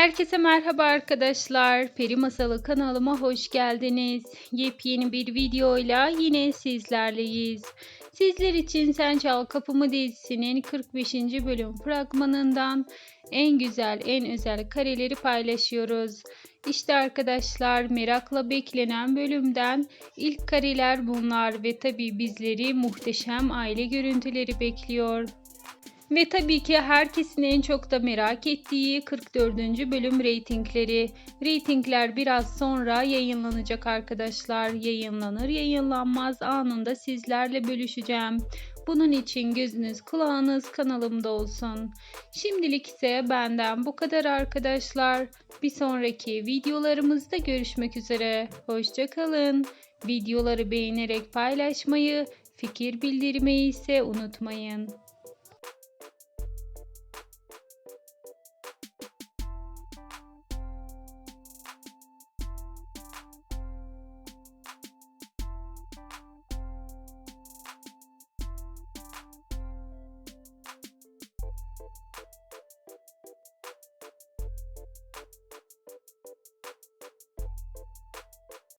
Herkese merhaba arkadaşlar. Peri Masalı kanalıma hoş geldiniz. Yepyeni bir videoyla yine sizlerleyiz. Sizler için Sen Çal Kapımı dizisinin 45. bölüm fragmanından en güzel, en özel kareleri paylaşıyoruz. İşte arkadaşlar merakla beklenen bölümden ilk kareler bunlar ve tabi bizleri muhteşem aile görüntüleri bekliyor. Ve tabii ki herkesin en çok da merak ettiği 44. bölüm reytingleri. Reytingler biraz sonra yayınlanacak arkadaşlar. Yayınlanır yayınlanmaz anında sizlerle bölüşeceğim. Bunun için gözünüz kulağınız kanalımda olsun. Şimdilik ise benden bu kadar arkadaşlar. Bir sonraki videolarımızda görüşmek üzere. Hoşçakalın. Videoları beğenerek paylaşmayı, fikir bildirmeyi ise unutmayın.